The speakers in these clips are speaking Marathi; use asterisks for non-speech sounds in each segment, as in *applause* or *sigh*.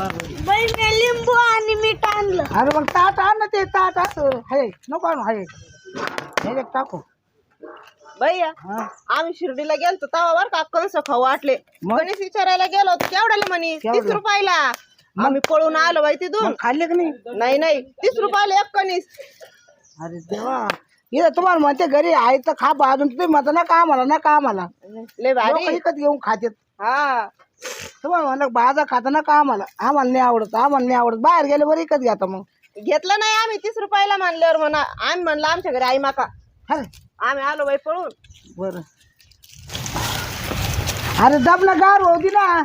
लिंबू आणि मीठ आणलं. अरे मग ताट आण ना ते ताट असं. हाय नको आणू हाय. हे एक टाकू. भैया हा. आम्ही शिर्डीला गेलतो तेव्हा बर का कंस खाऊ वाटले. मग? गणेश विचारायला गेलो होतो केवढ्याला म्हणे? केवढं? तीस रुपयाला. आम्ही पळून आलो बाई तिथून. मग खाल्ले का नाही? नाही नाही. तीस रुपयाला एक कणीस. अरे देवा. इथं तुम्हाला म्हणते घरी आहे तर खा बा अजून तुम्ही म्हणता ना का आम्हाला ना का आम्हाला. लय भारी. विकत घेऊन खातात हा. तुम्हाला म्हणलं भाजा खाता ना का आम्हाला. आम्हाला नाही आवडत आम्हाला नाही आवडत. बाहेर गेले बरं विकत घ्या मग. घेतलं नाही आम्ही तीस रुपयाला मानल्यावर म्हणा. आम्ही म्हणलं आमच्या घरी आई माका. आम्ही आलो बाई पळून. बर. अरे दमला गार होती ना.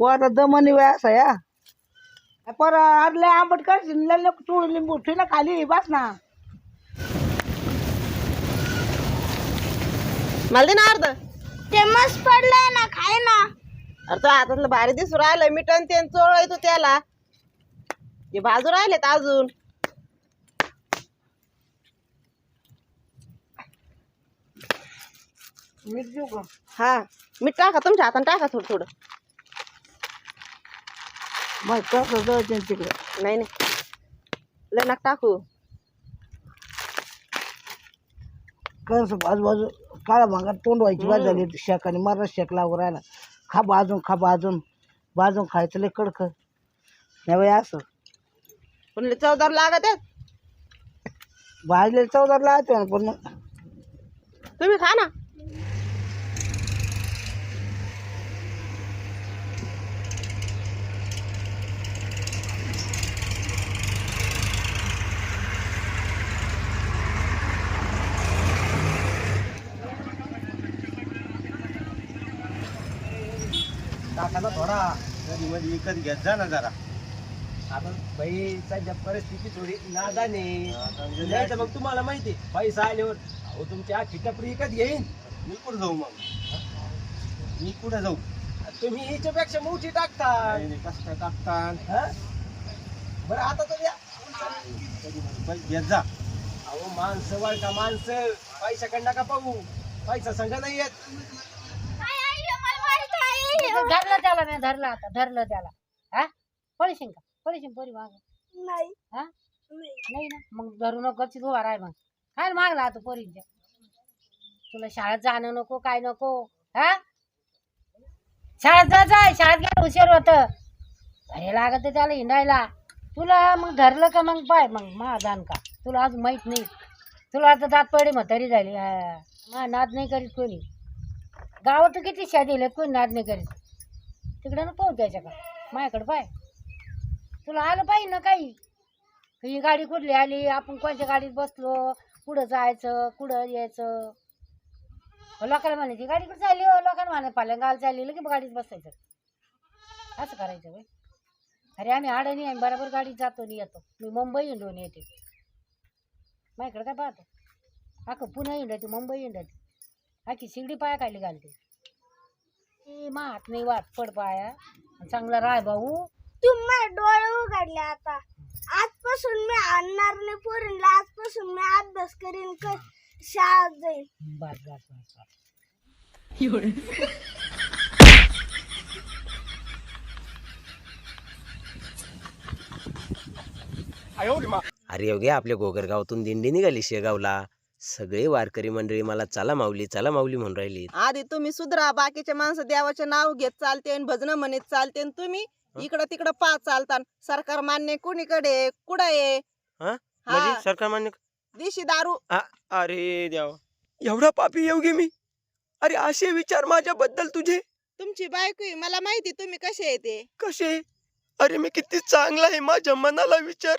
पर दमनी व्यास हा. पर अरे लय आंबट करशील लय लिंबू. ठेव ना खाली बस ना. मला दे ना अर्ध. ते मस्त पडलंय ना खाय ना. अरे तो हातातलं भारी दिसू राहिलं मिटन ते चोळायचो त्याला. ते बाजू राहिलेत अजून. मीठ देऊ का? हा मीठ टाका तुमच्या हाताने टाका थोडं थोडं. मग कसं जायचं तिकडे. नाही नाही. लय नका टाकू. कसं बाजू बाजू काळा भांगात तोंड व्हायची बाजू झाली शेकाने मरा शेक लागू राहिला. खा बाजून खा बाजून बाजून खायचं लय कडक. नाही बाई असं. पण लय चवदार लागत आहेत. भाजलेलं चौदार लावते ना पण मग. तुम्ही खा ना. टाकायला थोडा कधी मध्ये विकत घेत जा ना जरा. आता बाई सध्या परिस्थिती थोडी नादाने. नाही तर मग तुम्हाला माहिती पैसा आल्यावर अहो तुमची आखी टपरी विकत घेईन. मी कुठं जाऊ मग? मी कुठं जाऊ? तुम्ही हिच्यापेक्षा मोठी टाकता. कसं काय टाकतात हा? बरं आता तर या. कधी मध्ये पैसे घेत जा. अहो माणसं वळ का माणसं पैशाकडे नका पाहू. पैसा संघ नाही येत. धरलं त्याला मी धरलं आता धरलं त्याला. हा? पळशीन का? पळशीन पोरी माग? नाही. हा? नाही. नाही ना? मग धरू नको गच्चीत उभा राह मग. काय मागला आता पोरींच्या. तुला शाळेत जाणं नको काय नको. हा? शाळेत जा जाय शाळेत गेला हुशार होत. अरे लागत त्याला हिंडायला. तुला मग धरलं का मग पाय? मग मा जाण का? तुला अजून माहीत नाही. तुला आता दात पडे म्हातारी झाली. हा. मा नाद नाही करीत कोणी. गावात किती शा दिल्यात कोणी नाद नाही करीत? तिकडे ना पोहोच द्यायच्या का माझ्याकडे पाय. तुला आलं पाहिजे ना काही? ही गाडी कुठली आली? आपण कोणत्या गाडीत बसलो? कुठं जायचं? कुठं यायचं? हो, लोकांना म्हणायची गाडी कुठं चालली? हो लोकांना म्हणाय पाल्या चालली लगे गाडीत बसायचं. असं करायचं बाई. अरे आम्ही आडणी आम्ही बरोबर गाडीत जातो आणि येतो. मी मुंबई हिंडून येते. माझ्याकडे काय पाहतो? अख्खं पुणे हिंडते मुंबई हिंडते. अख्खी शिगडी पाया खाली घालते. ए, मा हात नाही वाट पड पाया. चांगला राय भाऊ. तू माझे डोळे उघडले आता. आजपासून मी आणणार नाही पोरींला आजपासून मी अभ्यास करीन क- शाळेत जाईन. बस बस बस बस. अरे योगे आपल्या गोगरगावातून दिंडी निघाली शेगावला. सगळे वारकरी मंडळी मला चला माऊली चला माऊली म्हणून राहिली. आधी तुम्ही सुधरा बाकीचे माणसं देवाचे नाव घेत चालते भजन म्हणत चालते आणि तुम्ही इकडं तिकडं पाच चालता सरकार मान्य कुणीकडे कुठं आहे? हा? हा. म्हणजे सरकार मान्य दिशी दारू. अरे देवा. एवढा पापी योगी मी. अरे असे विचार माझ्याबद्दल तुझे? तुमची बायको आहे, मला माहिती तुम्ही कसे येते कसे? अरे मी किती चांगला आहे माझ्या मनाला विचार.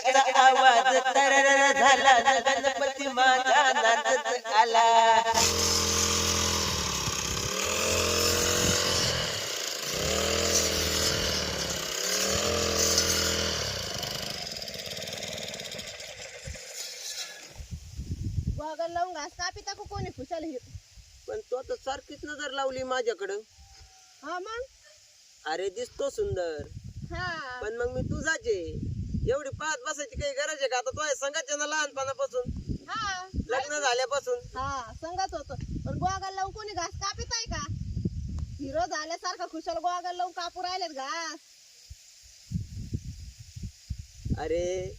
सकाळचा आवाज तरर झाला. गणपती माझा नाचत आला. लावून घास तापिता का कोणी खुशाल पण तो तर सारखीच नजर लावली माझ्याकडं. हा मग? अरे दिसतो सुंदर. हा. पण मग मी तुझाचे एवढी पाहत बसायची काही गरज आहे का? आता तो संघाचे ना लहानपणापासून. हा. लग्न झाल्यापासून. हा संगत होत. पण गोगल लावून कोणी घास कापीत आहे का? हिरो झाल्यासारखा खुशाल गोगल लावून कापू राहिलेत घास. अरे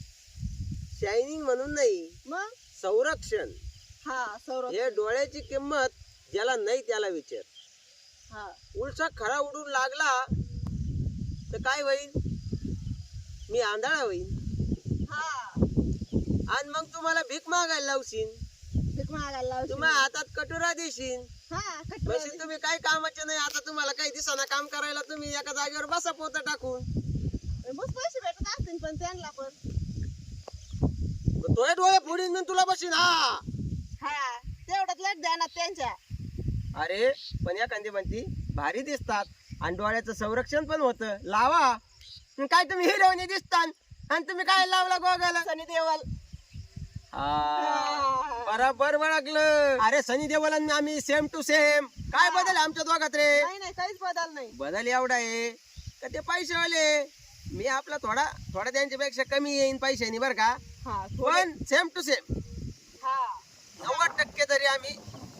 शायनिंग म्हणून नाही मग? संरक्षण. हा सौरभ हे डोळ्याची किंमत ज्याला नाही त्याला विचार. हा. उलसा खरा उडून लागला तर काय होईल? मी आंधळा होईन. हा. आणि मग तुम्हाला भीक मागायला लावशील भीक मागायला लावशील. हातात कटोरा देशील हा कटोरा म्हणजे तुम्ही काय कामाचे नाही. आता तुम्हाला काही दिसाना काम करायला तुम्ही एका जागेवर बसा पोत टाकून. पैसे भेटत असतील पण त्यांना पण. तोय डोळे फोडीन मी तुला बसीन हा. हा तेवढ्यात लेट द्या त्यांच्या. अरे पण एखादी म्हणती भारी दिसतात. आणि डोळ्याचं संरक्षण पण होतं. लावा. काय तुम्ही हिरवणी दिसतात आणि तुम्ही काय लावला गोगाला? सनी देवल बरोबर ओळखलं अरे सनी देवल आणि आम्ही सेम टू सेम काय बदल आमच्या दोघात रे? नाही नाही काहीच बदल नाही. बदल एवढा आहे. का ते पैसेवाले? मी आपला थोडा थोडा त्यांच्यापेक्षा कमी येईन पैशानी बरं का? हा पण सेम टू सेम हा. नव्वद टक्के तरी आम्ही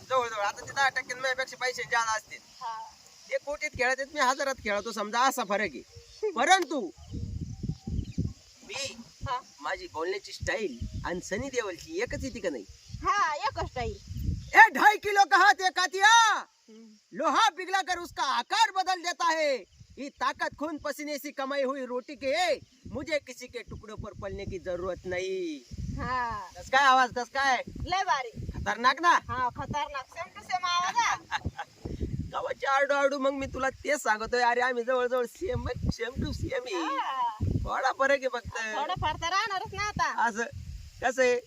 जवळजवळ आता ते दहा टक्के माझ्यापेक्षा पैसे जादा असतील. हा. ते कोटीत खेळत आहेत, मी हजारात खेळतो समजा असा फरक आहे. परंतु मी हा. माझी बोलण्याची स्टाईल आणि सनी देवलची एकच येते का नाही? हा एकच टाईल ए ढाई किलो कहा ते कातिया? लोहा पिघला कर उसका आकार बदल देता है. ये ताकत खून पसीने से कमाई हुई रोटी के मुझे किसी के टुकड़ों पर पलने की जरूरत नहीं। हा. कस काय आवाज कस काय? लय भारी. खतरनाक ना? हा खतरनाक. सेम टू सेम आवाज हा. *laughs* गावाची आडू आडू मग मी तुला तेच सांगतोय. अरे आम्ही जवळजवळ सेम सेम टू सेम. थोडा फरक आहे फक्त. थोडंफार तर राहणारच ना आता. असं कसं आहे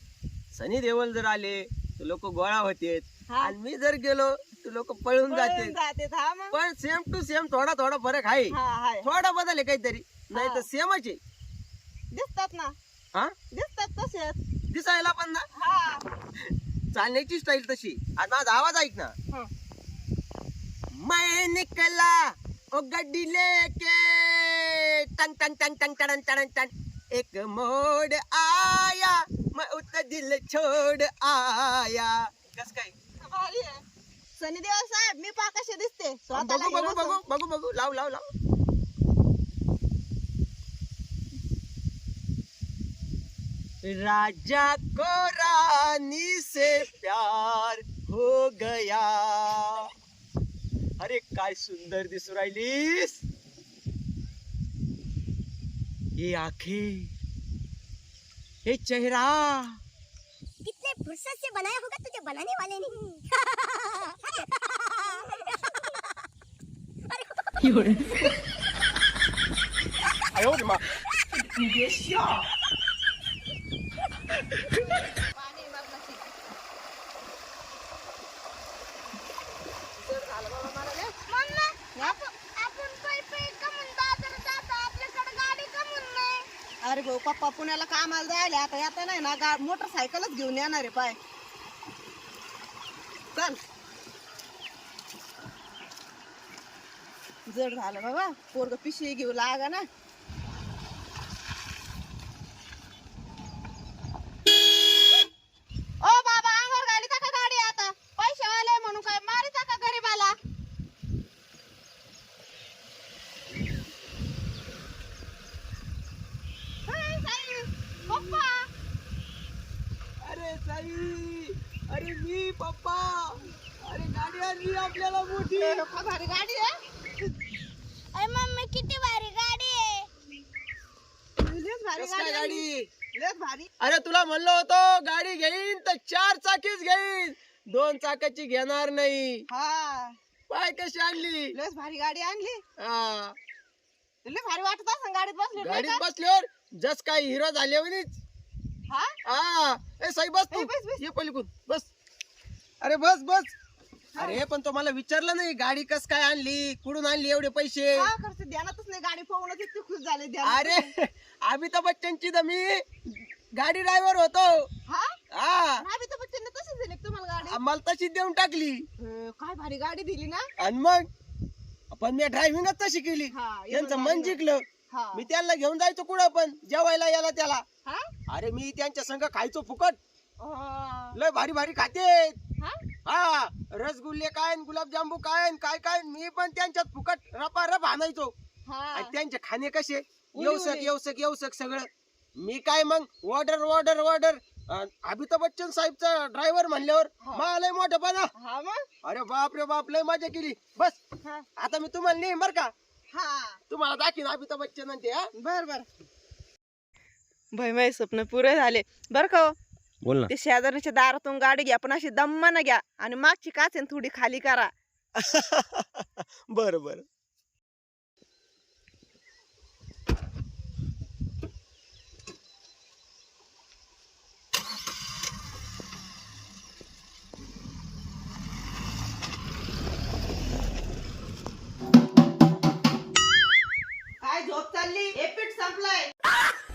सनी देवल जर आले तर लोक गोळा होतेत. हा. आणि मी जर गेलो तर लोक पळून जाते पळून जाते हा मग. पण सेम टू सेम थोडा थोडा फरक आहे. हा हाय थोडा बदल आहे काहीतरी. नाही तर. सेमच आहे. दिसतात ना. हा? दिसतात तसेच. दिसायला पण ना. हा. चालण्याची स्टाईल तशी. आता माझा आवाज ऐक ना. हा. मैं निकला ओ गड्डी लेके। टंग टंग टंग टंग टंग टंग टंग एक मोड़ आया मैं उतर दिल छोड़ आया। कस काय? भारी आहे. सनी देवल साहेब मी पा कसे दिसते बघू बघू बघू बघू बघू. लाव लाव लाव. राजा को रानी से प्यार हो गया अरे काय सुंदर दिसू राहिलीस? ये आंखें ये चेहरा. कितने फुर्सत से बनाया होगा तुझे बनाने वाले ने आपण पै पै कमून बाजारात जातो आपल्याकडे गाडी कमून नाही अरे भाऊ पप्पा पुण्याला कामाला जायला आता येता नाही ना गा मोटरसायकलच घेऊन येणार आहे पाय. चल. जड झालं बाबा पोरग पिशवी घेऊ लागा ना ओ बाबा अंगावर गाडी का गाडी आता पैसे वाले म्हणून काय मारी का गरीबाला हाय, साई, पप्पा अरे साई अरे मी पप्पा अरे गाडी आणली आपल्याला मोठी पप्पा भारी गाडी आहे अरे मम्मी किती भारी गाडी आहे लयच भारी कस काय गाडी आहे. गाडी लयच भारी. अरे तुला म्हणलं होतं गाडी घेईन तर चार चाकीच घेईन. दोन चाकाची घेणार नाही. हा. पाय कशी आणली? लयच भारी गाडी आणली. हा. लय भारी वाटत असं गाडीत बसले गाडीत बसल्यावर जस काय हिरो झाले म्हणे हा? हा. ए साई बस तू. ए, बस, बस. ये बस. अरे बस बस. अरे पण तो मला विचारलं नाही गाडी कस काय आणली? कुठून आणली एवढे पैसे? खर्च ध्यानातच नाही गाडी पाहूनच इतके खुश झाले अरे अमिताभ बच्चनची तर मी गाडी ड्रायव्हर होतो. हा? हा. तशीच गाडी? तशी देऊन टाकली. अं, काय भारी गाडी दिली ना? आणि मग पण मी ड्रायव्हिंगच तशी केली. हा, त्यांचं मन जिंकलं. हा. मी त्यांना घेऊन जायचो कुठं पण जेवायला याला त्याला. हा? अरे मी त्यांच्या संग खायचो फुकट. अं, लय भारी भारी खाते. हा? हा रसगुल्ले काय न गुलाबजांबू काय न काय काय मी पण त्यांच्यात फुकट रपा रप आणायचो. हा. आणि त्यांचे खाणे कसे? उली येऊसक उली. येऊसक येऊसक सगळं. मी काय मग? Order order order Amitabh Bachchan साहेबचा driver म्हणल्यावर मला लय मोठं बना हा मग? अरे बाप रे बाप लय मजा केली. बस. हा. आता मी तुम्हाला नेईन बर का? हा. तुम्हाला दाखीन अमिताभ बच्चन आणि ते हा? बर बर. भाई माझे स्वप्न पुरे झाले. बर का हो? बोल ना. ते शेजाऱ्याच्या दारातून गाडी घ्या पण अशी दम्मानं घ्या आणि मागची काच आहे ना थोडी खाली करा. *laughs* बर बर.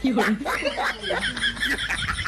चालली हे पीठ संपलाय